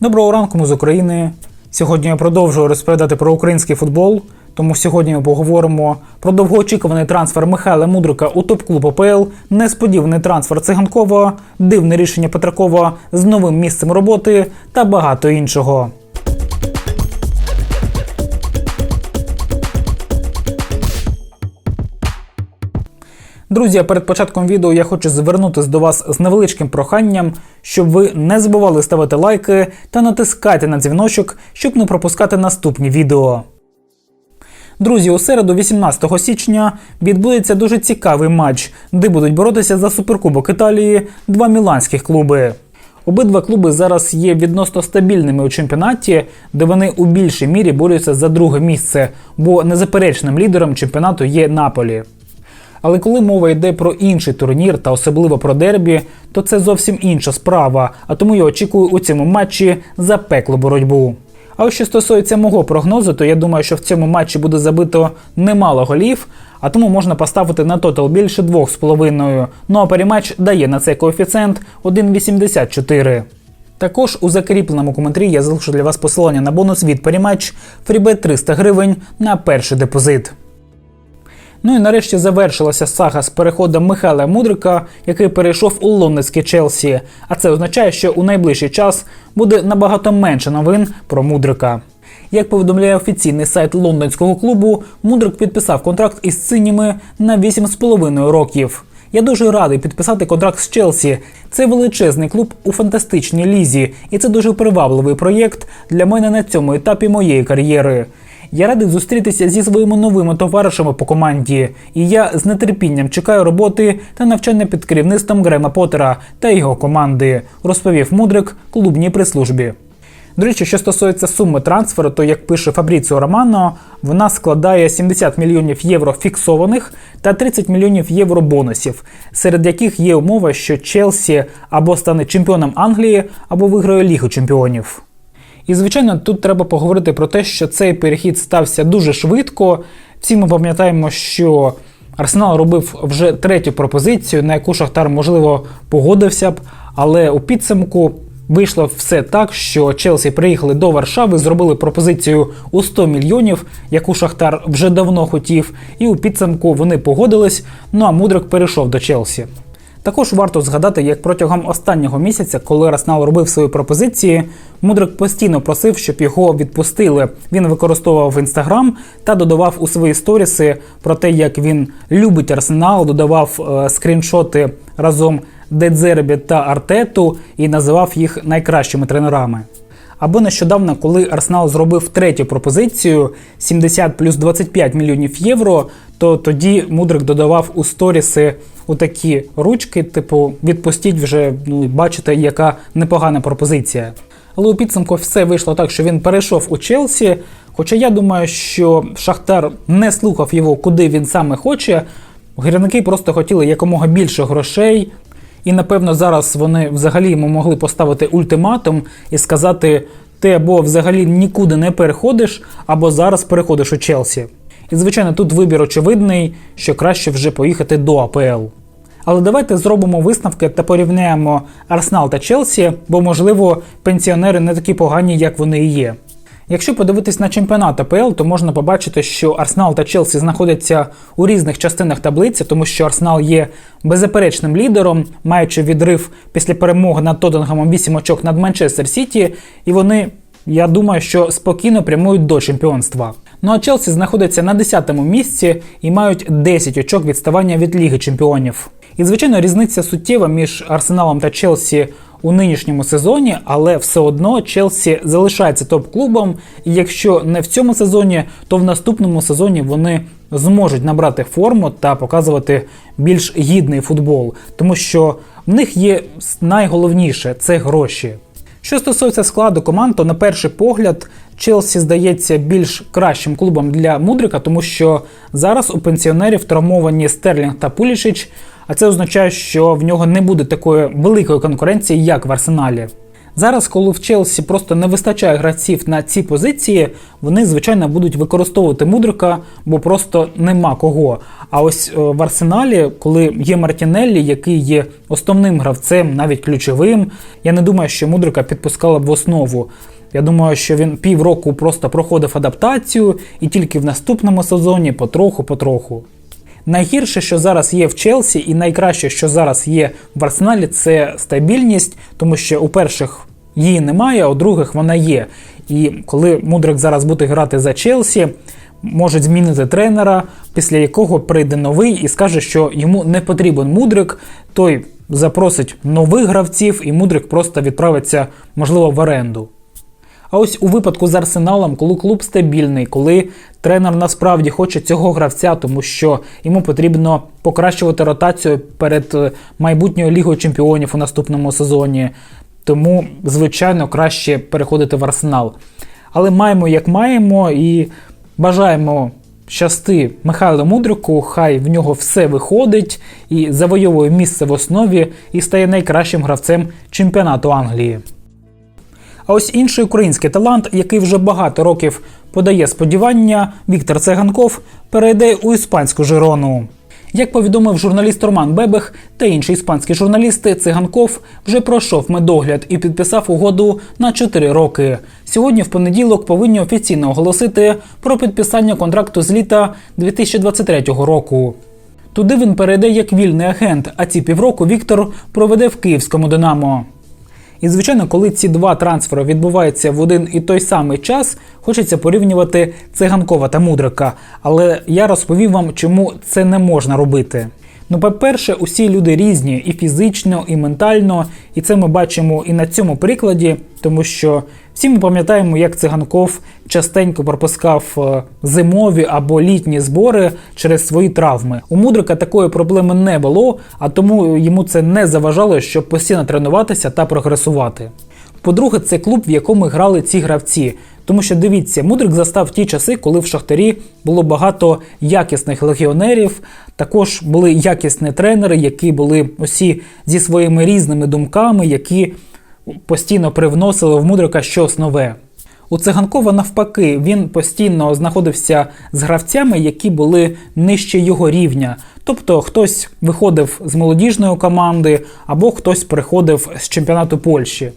Доброго ранку, ми з України. Сьогодні я продовжую розповідати про український футбол. Тому сьогодні ми поговоримо про довгоочікуваний трансфер Михайла Мудрика у топ-клуб ОПЛ, несподіваний трансфер Циганкова, дивне рішення Петракова з новим місцем роботи та багато іншого. Друзі, перед початком відео я хочу звернутися до вас з невеличким проханням, щоб ви не забували ставити лайки та натискати на дзвіночок, щоб не пропускати наступні відео. Друзі, у середу, 18 січня, відбудеться дуже цікавий матч, де будуть боротися за суперкубок Італії два міланських клуби. Обидва клуби зараз є відносно стабільними у чемпіонаті, де вони у більшій мірі борються за друге місце, бо незаперечним лідером чемпіонату є Наполі. Але коли мова йде про інший турнір та особливо про дербі, то це зовсім інша справа, а тому я очікую у цьому матчі запеклу боротьбу. А ось що стосується мого прогнозу, то я думаю, що в цьому матчі буде забито немало голів, а тому можна поставити на тотал більше 2,5. Ну а перематч дає на цей коефіцієнт 1,84. Також у закріпленому коментарі я залишу для вас посилання на бонус від перематч фрібет 300 гривень на перший депозит. Ну і нарешті завершилася сага з переходом Михайла Мудрика, який перейшов у лондонське Челсі. А це означає, що у найближчий час буде набагато менше новин про Мудрика. Як повідомляє офіційний сайт лондонського клубу, Мудрик підписав контракт із синіми на 8,5 років. Я дуже радий підписати контракт з Челсі. Це величезний клуб у фантастичній лізі, і це дуже привабливий проєкт для мене на цьому етапі моєї кар'єри. Я радий зустрітися зі своїми новими товаришами по команді, і я з нетерпінням чекаю роботи та навчання під керівництвом Грема Поттера та його команди, розповів Мудрик клубній прес-службі. До речі, що стосується суми трансферу, то як пише Фабріціо Романо, вона складає 70 мільйонів євро фіксованих та 30 мільйонів євро бонусів, серед яких є умова, що Челсі або стане чемпіоном Англії, або виграє Лігу чемпіонів. І, звичайно, тут треба поговорити про те, що цей перехід стався дуже швидко. Всі ми пам'ятаємо, що Арсенал робив вже третю пропозицію, на яку Шахтар, можливо, погодився б, але у підсумку вийшло все так, що Челсі приїхали до Варшави, зробили пропозицію у 100 мільйонів, яку Шахтар вже давно хотів, і у підсумку вони погодились. Ну а Мудрик перейшов до Челсі. Також варто згадати, як протягом останнього місяця, коли Арсенал робив свої пропозиції, Мудрик постійно просив, щоб його відпустили. Він використовував інстаграм та додавав у свої сторіси про те, як він любить Арсенал, додавав е, скріншоти разом Дедзербі та Артету і називав їх найкращими тренерами. Або нещодавно, коли Арсенал зробив третю пропозицію 70 плюс 25 мільйонів євро, то тоді Мудрик додавав у сторіси отакі ручки, типу відпустіть вже, ну бачите, яка непогана пропозиція. Але у підсумку все вийшло так, що він перейшов у Челсі. Хоча я думаю, що Шахтар не слухав його, куди він саме хоче. Гірники просто хотіли якомога більше грошей. І напевно зараз вони взагалі йому могли поставити ультиматум і сказати: ти або взагалі нікуди не переходиш, або зараз переходиш у Челсі. І звичайно, тут вибір очевидний, що краще вже поїхати до АПЛ. Але давайте зробимо висновки та порівняємо Арсенал та Челсі, бо, можливо, пенсіонери не такі погані, як вони і є. Якщо подивитись на чемпіонат АПЛ, то можна побачити, що Арсенал та Челсі знаходяться у різних частинах таблиці, тому що Арсенал є беззаперечним лідером, маючи відрив після перемоги над Тоттенгемом 8 очок над Манчестер Сіті, і вони, я думаю, що спокійно прямують до чемпіонства. Ну а Челсі знаходиться на 10-му місці і мають 10 очок відставання від Ліги Чемпіонів. І звичайно, різниця суттєва між Арсеналом та Челсі у нинішньому сезоні, але все одно Челсі залишається топ-клубом. І якщо не в цьому сезоні, то в наступному сезоні вони зможуть набрати форму та показувати більш гідний футбол, тому що в них є найголовніше це гроші. Що стосується складу команд, то на перший погляд Челсі здається більш кращим клубом для Мудрика, тому що зараз у пенсіонерів травмовані Стерлінг та Пулішич, а це означає, що в нього не буде такої великої конкуренції, як в Арсеналі. Зараз, коли в Челсі просто не вистачає гравців на ці позиції, вони звичайно будуть використовувати мудрика, бо просто нема кого. А ось е, в арсеналі, коли є Мартінеллі, який є основним гравцем, навіть ключовим, я не думаю, що мудрика підпускала б в основу. Я думаю, що він півроку просто проходив адаптацію і тільки в наступному сезоні потроху-потроху. Найгірше, що зараз є в Челсі, і найкраще, що зараз є в Арсеналі, це стабільність, тому що у перших її немає, а у других вона є. І коли Мудрик зараз буде грати за Челсі, можуть змінити тренера, після якого прийде новий і скаже, що йому не потрібен мудрик, той запросить нових гравців, і мудрик просто відправиться, можливо, в оренду. А ось у випадку з Арсеналом, коли клуб стабільний, коли тренер насправді хоче цього гравця, тому що йому потрібно покращувати ротацію перед е, майбутньою лігою чемпіонів у наступному сезоні. Тому, звичайно, краще переходити в Арсенал. Але маємо як маємо і бажаємо щасти Михайлу Мудрику, хай в нього все виходить і завойовує місце в основі і стає найкращим гравцем чемпіонату Англії. А ось інший український талант, який вже багато років подає сподівання, Віктор Цеганков перейде у іспанську Жирону. Як повідомив журналіст Роман Бебех та інші іспанські журналісти, Циганков вже пройшов медогляд і підписав угоду на 4 роки. Сьогодні, в понеділок, повинні офіційно оголосити про підписання контракту з літа 2023 року. Туди він перейде як вільний агент, а ці півроку Віктор проведе в київському Динамо. І, звичайно, коли ці два трансфери відбуваються в один і той самий час, хочеться порівнювати циганкова та мудрика. Але я розповів вам, чому це не можна робити. Ну, по-перше, усі люди різні і фізично, і ментально, і це ми бачимо і на цьому прикладі, тому що всі ми пам'ятаємо, як циганков частенько пропускав е, зимові або літні збори через свої травми. У мудрика такої проблеми не було, а тому йому це не заважало, щоб постійно тренуватися та прогресувати. По-друге, це клуб, в якому грали ці гравці. Тому що дивіться, Мудрик застав ті часи, коли в Шахтарі було багато якісних легіонерів. Також були якісні тренери, які були усі зі своїми різними думками, які постійно привносили в Мудрика щось нове. У циганкова навпаки, він постійно знаходився з гравцями, які були нижче його рівня. Тобто хтось виходив з молодіжної команди, або хтось приходив з чемпіонату Польщі.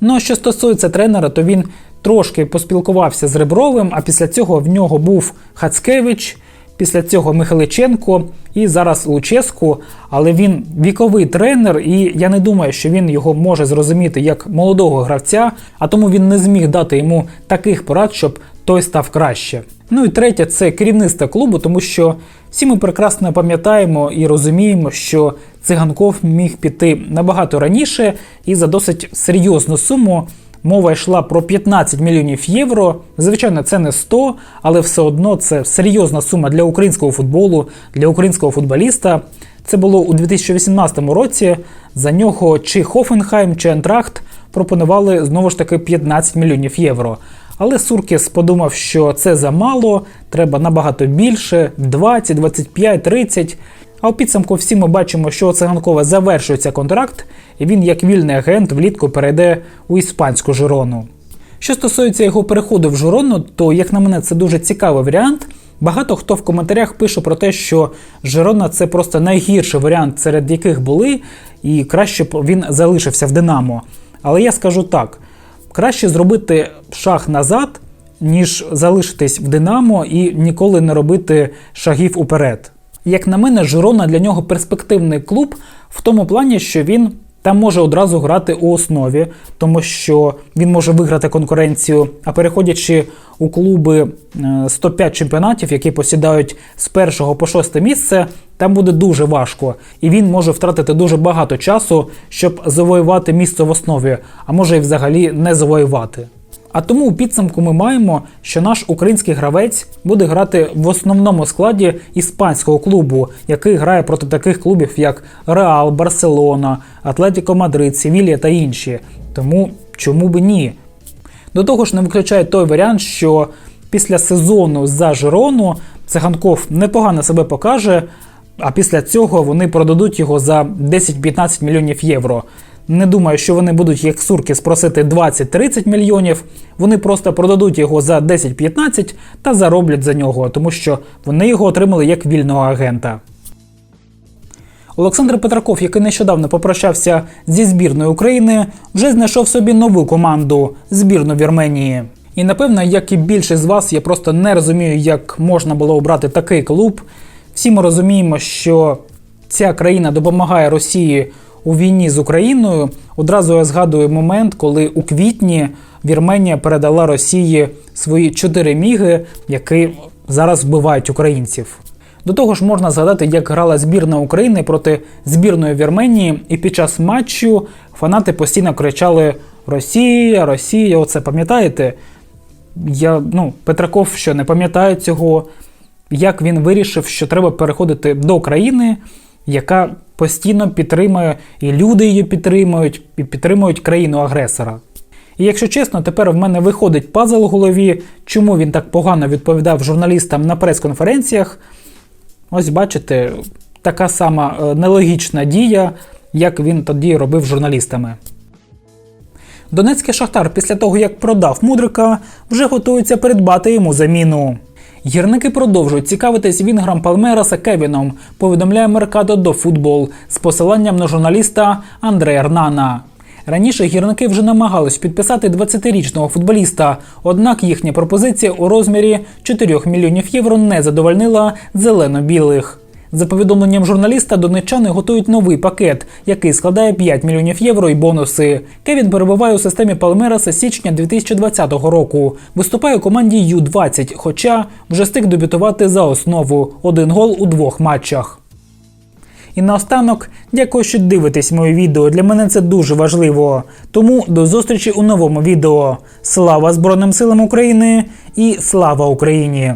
Ну а що стосується тренера, то він трошки поспілкувався з Ребровим, а після цього в нього був Хацкевич, після цього Михайличенко і зараз Луческу. Але він віковий тренер, і я не думаю, що він його може зрозуміти як молодого гравця, а тому він не зміг дати йому таких порад, щоб той став краще. Ну і третє, це керівництво клубу, тому що всі ми прекрасно пам'ятаємо і розуміємо, що циганков міг піти набагато раніше і за досить серйозну суму. Мова йшла про 15 мільйонів євро. Звичайно, це не 100, але все одно це серйозна сума для українського футболу, для українського футболіста. Це було у 2018 році. За нього чи Хофенхайм, чи Ентрахт пропонували знову ж таки 15 мільйонів євро. Але Суркіс подумав, що це замало, треба набагато більше 20, 25, 30. А у підсумку всі ми бачимо, що у завершується контракт, і він, як вільний агент, влітку перейде у іспанську Жирону. Що стосується його переходу в Жирону, то, як на мене, це дуже цікавий варіант. Багато хто в коментарях пише про те, що Жирона це просто найгірший варіант, серед яких були, і краще б він залишився в Динамо. Але я скажу так: краще зробити шаг назад, ніж залишитись в Динамо і ніколи не робити шагів уперед. Як на мене, Жирона для нього перспективний клуб в тому плані, що він там може одразу грати у основі, тому що він може виграти конкуренцію. А переходячи у клуби 105 чемпіонатів, які посідають з першого по шосте місце, там буде дуже важко, і він може втратити дуже багато часу, щоб завоювати місце в основі, а може і взагалі не завоювати. А тому у підсумку ми маємо, що наш український гравець буде грати в основному складі іспанського клубу, який грає проти таких клубів, як Реал, Барселона, Атлетіко Мадрид, Севілія та інші. Тому чому би ні? До того ж, не виключає той варіант, що після сезону за Жирону Циганков непогано себе покаже, а після цього вони продадуть його за 10-15 мільйонів євро. Не думаю, що вони будуть як сурки спросити 20-30 мільйонів. Вони просто продадуть його за 10-15 та зароблять за нього, тому що вони його отримали як вільного агента. Олександр Петраков, який нещодавно попрощався зі збірною України, вже знайшов собі нову команду збірну Вірменії. І напевно, як і більшість з вас, я просто не розумію, як можна було обрати такий клуб. Всі ми розуміємо, що ця країна допомагає Росії у війні з Україною. Одразу я згадую момент, коли у квітні Вірменія передала Росії свої чотири міги, які зараз вбивають українців. До того ж, можна згадати, як грала збірна України проти збірної Вірменії, і під час матчу фанати постійно кричали Росія, Росія. Оце пам'ятаєте? Я ну, Петраков що не пам'ятає цього, як він вирішив, що треба переходити до країни, яка постійно підтримує, і люди її підтримують, і підтримують країну агресора. І якщо чесно, тепер в мене виходить пазл у голові, чому він так погано відповідав журналістам на прес-конференціях. Ось бачите, така сама е, нелогічна дія, як він тоді робив журналістами. Донецький шахтар після того, як продав мудрика, вже готується придбати йому заміну. Гірники продовжують цікавитись Вінграм Палмераса Кевіном, повідомляє Меркадо до футбол з посиланням на журналіста Андрея Рнана. Раніше гірники вже намагались підписати 20-річного футболіста, однак їхня пропозиція у розмірі 4 мільйонів євро не задовольнила зелено-білих. За повідомленням журналіста, донеччани готують новий пакет, який складає 5 мільйонів євро і бонуси. Кевін перебуває у системі Палмераса січня 2020 року. Виступає у команді Ю-20, хоча вже встиг дебютувати за основу один гол у двох матчах. І наостанок, дякую, що дивитесь моє відео. Для мене це дуже важливо. Тому до зустрічі у новому відео. Слава Збройним силам України і слава Україні!